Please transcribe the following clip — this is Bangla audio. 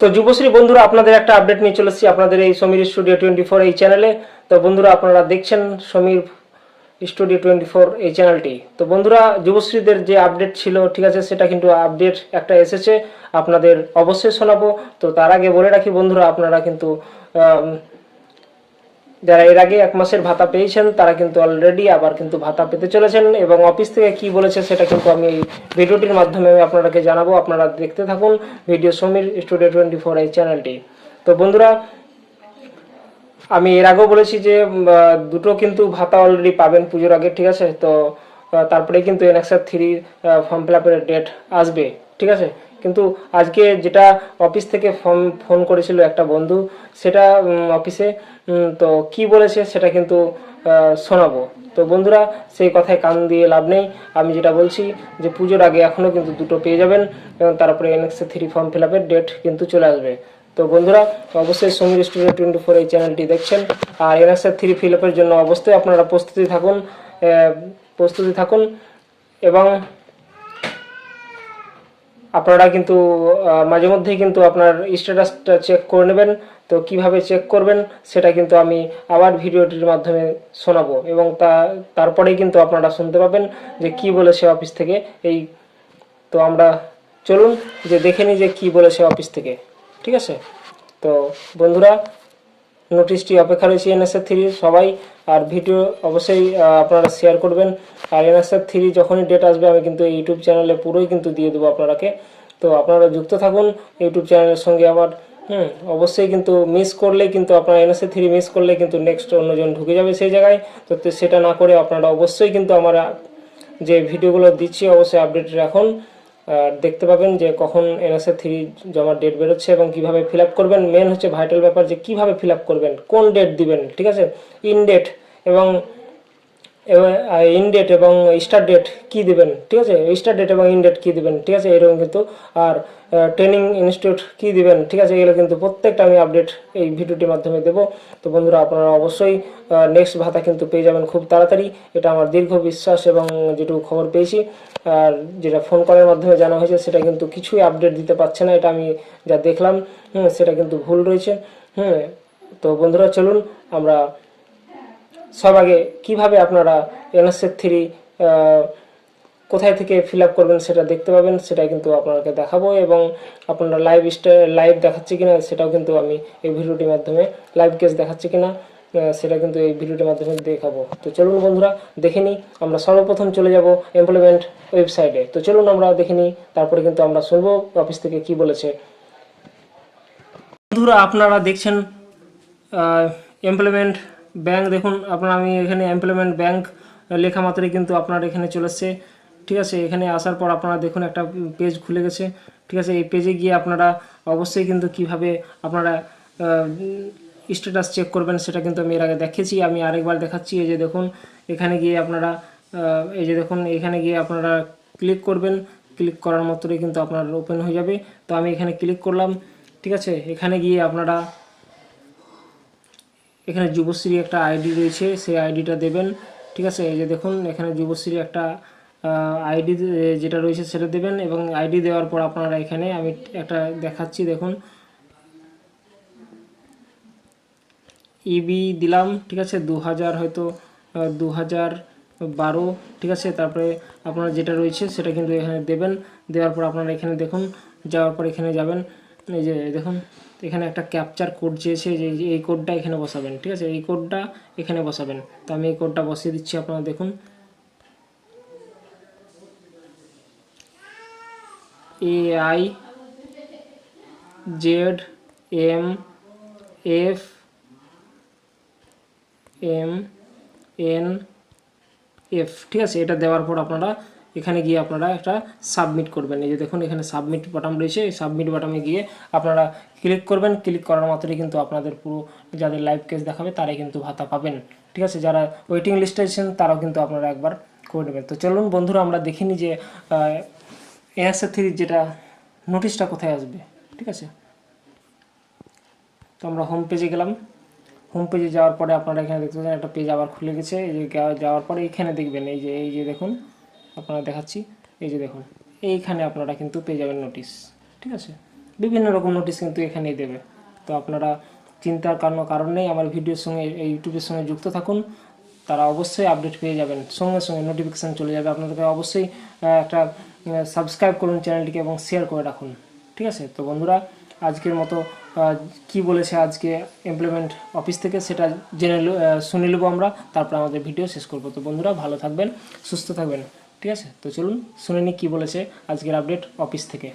তো যুবশ্রী, বন্ধুরা, আপনাদের একটা আপডেট নিয়ে চলেছি আপনাদের এই সমীর স্টুডিও টোয়েন্টি ফোর এই চ্যানেলে তো বন্ধুরা, আপনারা দেখছেন সমীর স্টুডিও টোয়েন্টি ফোর এই চ্যানেলটি তো বন্ধুরা, যুবশ্রীদের যে আপডেট ছিল, ঠিক আছে, সেটা কিন্তু আপডেট একটা এসেছে। আপনাদের অবশ্যই শোনাবো। তো তার আগে বলে রাখি, বন্ধুরা, আপনারা কিন্তু যারা এর আগে এক মাসের ভাতা পেয়েছেন, তারা কিন্তু অলরেডি আবার কিন্তু ভাতা পেতে চলেছেন এবং অফিস থেকে কি বলেছে সেটা কিন্তু আমি এই ভিডিওটির মাধ্যমে আমি আপনাদেরকে জানাব। আপনারা দেখতে থাকুন video Samir studio twenty four এই চ্যানেলটি তো বন্ধুরা, আমি এর আগেও বলেছি যে দুটো কিন্তু ভাতা অলরেডি পাবেন পুজোর আগে, ঠিক আছে? তো তারপরে কিন্তু এনএক্সআর থ্রি ফর্ম ফিল আপের ডেট আসবে, ঠিক আছে? কিন্তু আজকে যেটা অফিস থেকে ফোন ফোন করেছিল একটা বন্ধু, সেটা অফিসে তো কি বলেছে সেটা কিন্তু শোনাবো। তো বন্ধুরা, সেই কথায় কান দিয়ে লাভ নেই। আমি যেটা বলছি যে পুজোর আগে এখনও কিন্তু দুটো পেয়ে যাবেন এবং তারপরে এনএক্সএ থ্রি ফর্ম ফিল আপের ডেট কিন্তু চলে আসবে। তো বন্ধুরা, অবশ্যই সমীর স্টুডিও টোয়েন্টি ফোর এই চ্যানেলটি দেখছেন। আর এনএক্সআর থ্রি ফিল আপের জন্য অবশ্যই আপনারা প্রস্তুতি থাকুন প্রস্তুতি থাকুন এবং আপনারা কিন্তু মাঝে মধ্যেই কিন্তু আপনার স্ট্যাটাসটা চেক করে নেবেন। তো কীভাবে চেক করবেন সেটা কিন্তু আমি আবার ভিডিওটির মাধ্যমে শোনাবো এবং তা, তারপরেই কিন্তু আপনারা শুনতে পাবেন যে কি বলেছে অফিস থেকে। এই, তো আমরা চলুন যে দেখে নিই যে কি বলেছে অফিস থেকে। ঠিক আছে? তো বন্ধুরা নোটিশটি অপেক্ষা রয়েছে এনএসএর থ্রি সবাই, আর ভিডিও অবশ্যই আপনারা শেয়ার করবেন। আর এনএসএর থ্রি যখনই ডেট আসবে, আমি কিন্তু ইউটিউব চ্যানেলে পুরোই কিন্তু দিয়ে দেবো আপনারাকে। তো আপনারা যুক্ত থাকুন ইউটিউব চ্যানেলের সঙ্গে আমার হুম, অবশ্যই কিন্তু মিস করলে কিন্তু আপনারা এনএসএ থ্রি মিস করলে কিন্তু নেক্সট অন্যজন ঢুকে যাবে সেই জায়গায়। তো সেটা না করে আপনারা অবশ্যই কিন্তু আমার যে ভিডিওগুলো দিচ্ছি, অবশ্যই আপডেট রাখুন। দেখতে পাবেন যে কখন এনএসএ থ্রি জমার ডেট বেরোচ্ছে এবং কীভাবে ফিল আপ করবেন। মেন হচ্ছে ভাইটাল ব্যাপার যে কীভাবে ফিল আপ করবেন, কোন ডেট দিবেন, ঠিক আছে? ইন ডেট এবং ইন ডেট এবং স্টার ডেট কী দেবেন, ঠিক আছে? স্টার ডেট এবং ইন ডেট কি দিবেন, ঠিক আছে? এরকম কিন্তু, আর ট্রেনিং ইনস্টিটিউট কী দেবেন, ঠিক আছে? এগুলো কিন্তু প্রত্যেকটা আমি আপডেট এই ভিডিওটির মাধ্যমে দেবো। তো বন্ধুরা, আপনারা অবশ্যই নেক্সট ভাতা কিন্তু পেয়ে যাবেন খুব তাড়াতাড়ি। এটা আমার দীর্ঘ বিশ্বাস এবং যেটুকু খবর পেয়েছি, আর যেটা ফোন কলের মাধ্যমে জানা হয়েছে, সেটা কিন্তু কিছুই আপডেট দিতে পারছে না, এটা আমি যা দেখলাম সেটা কিন্তু ভুল রয়েছে, হুম। তো বন্ধুরা, চলুন, আমরা সব আগে কীভাবে আপনারা এনএসএফ থ্রি কোথায় থেকে ফিল আপ করবেন সেটা দেখতে পাবেন, সেটা কিন্তু আপনাকে দেখাবো এবং আপনারা লাইভ লাইভ দেখাচ্ছে কিনা সেটাও কিন্তু আমি এই ভিডিওটির মাধ্যমে লাইভ কেস দেখাচ্ছে কিনা সেটা কিন্তু এই ভিডিওটির মাধ্যমে দেখাবো। তো চলুন বন্ধুরা, দেখে নিই, আমরা সর্বপ্রথম চলে যাব এমপ্লয়মেন্ট ওয়েবসাইটে তো চলুন আমরা দেখে নিই, তারপরে কিন্তু আমরা শুনব অফিস থেকে কি বলেছে। বন্ধুরা, আপনারা দেখছেন এমপ্লয়মেন্ট ব্যাংক, দেখুন, আপনার আমি এখানে এমপ্লয়মেন্ট ব্যাংক লেখা মাত্রই কিন্তু আপনার এখানে চলে এসছে। ঠিক আছে, এখানে আসার পর আপনারা দেখুন একটা পেজ খুলে গেছে। ঠিক আছে, এই পেজে গিয়ে আপনারা অবশ্যই কিন্তু কীভাবে আপনারা স্ট্যাটাস চেক করবেন সেটা কিন্তু আমি এর আগে দেখেছি। আমি আরেকবার দেখাচ্ছি, এই যে দেখুন, এখানে গিয়ে আপনারা এই যে দেখুন, এখানে গিয়ে আপনারা ক্লিক করবেন। ক্লিক করার মাত্রই কিন্তু আপনার ওপেন হয়ে যাবে। তো আমি এখানে ক্লিক করলাম। ঠিক আছে, এখানে গিয়ে আপনারা এখানে যুবশ্রী একটা আইডি রয়েছে, সেই আইডিটা দেবেন, ঠিক আছে? এই যে দেখুন, এখানে যুবশ্রী একটা আইডি যেটা রয়েছে সেটা দেবেন এবং আইডি দেওয়ার পর আপনারা এখানে আমি একটা দেখাচ্ছি, দেখুন। ইবি দিলাম, ঠিক আছে? দু হাজার হয়তো দু হাজার বারো, ঠিক আছে? তারপরে আপনার যেটা রয়েছে সেটা কিন্তু এখানে দেবেন, দেওয়ার পর আপনারা এখানে দেখুন, যাওয়ার পর এখানে যাবেন, এই যে, দেখুন। এখানে একটা ক্যাপচার কোড চেয়েছে যে এই কোডটা এখানে বসাবেন, ঠিক আছে? এই কোডটা এখানে বসাবেন। তো আমি এই কোডটা বসিয়ে দিচ্ছি, আপনারা দেখুন। A I Z M F M N F ঠিক আছে? এটা দেওয়ার পর আপনারা এখানে গিয়ে আপনারা একটা সাবমিট করবেন। এই যে দেখুন, এখানে সাবমিট বাটন রয়েছে। এই সাবমিট বাটনে গিয়ে আপনারা ক্লিক করবেন। ক্লিক করার মাত্রই কিন্তু আপনাদের পুরো যাদের লাইভ কেস দেখাবে, তারাই কিন্তু ভাতা পাবেন। ঠিক আছে? যারা ওয়েটিং লিস্টে আছেন, তারাও কিন্তু আপনারা একবার করে নেবেন। তো চলুন বন্ধুরা, আমরা দেখিনি যে এনএসএ থ্রির যেটা নোটিশটা কোথায় আসবে? ঠিক আছে? তো আমরা হোম পেজে গেলাম। হোম পেজে যাওয়ার পরে আপনারা এখানে দেখতে পাচ্ছেন, একটা পেজ আবার খুলে গেছে। এই যে যাওয়ার পরে এখানে দেখবেন, এই যে এই যে দেখুন। আপনারা দেখাচ্ছি। এই যে দেখুন, এইখানে আপনারা কিন্তু পেয়ে যাবেন নোটিশ ঠিক আছে? বিভিন্ন রকম নোটিশ কিন্তু এখানেই দেবে। তো আপনারা চিন্তার কারণ নেই, আমার ভিডিওর সঙ্গে, এই ইউটিউবের সঙ্গে যুক্ত থাকুন। তারা অবশ্যই আপডেট পেয়ে যাবেন। সঙ্গে সঙ্গে নোটিফিকেশান চলে যাবে। আপনাদেরকে অবশ্যই একটা সাবস্ক্রাইব করুন চ্যানেলটিকে এবং শেয়ার করে রাখুন। ঠিক আছে? তো বন্ধুরা, আজকের মতো কি বলেছে আজকে এমপ্লয়মেন্ট অফিস থেকে সেটা জেনে শুনে নেব আমরা। তারপর আমাদের ভিডিও শেষ করব। তো বন্ধুরা, ভালো থাকবেন, সুস্থ থাকবেন। ঠিক আছে? তো চলুন শুনে নিই কী বলেছে আজকের আপডেট অফিস থেকে।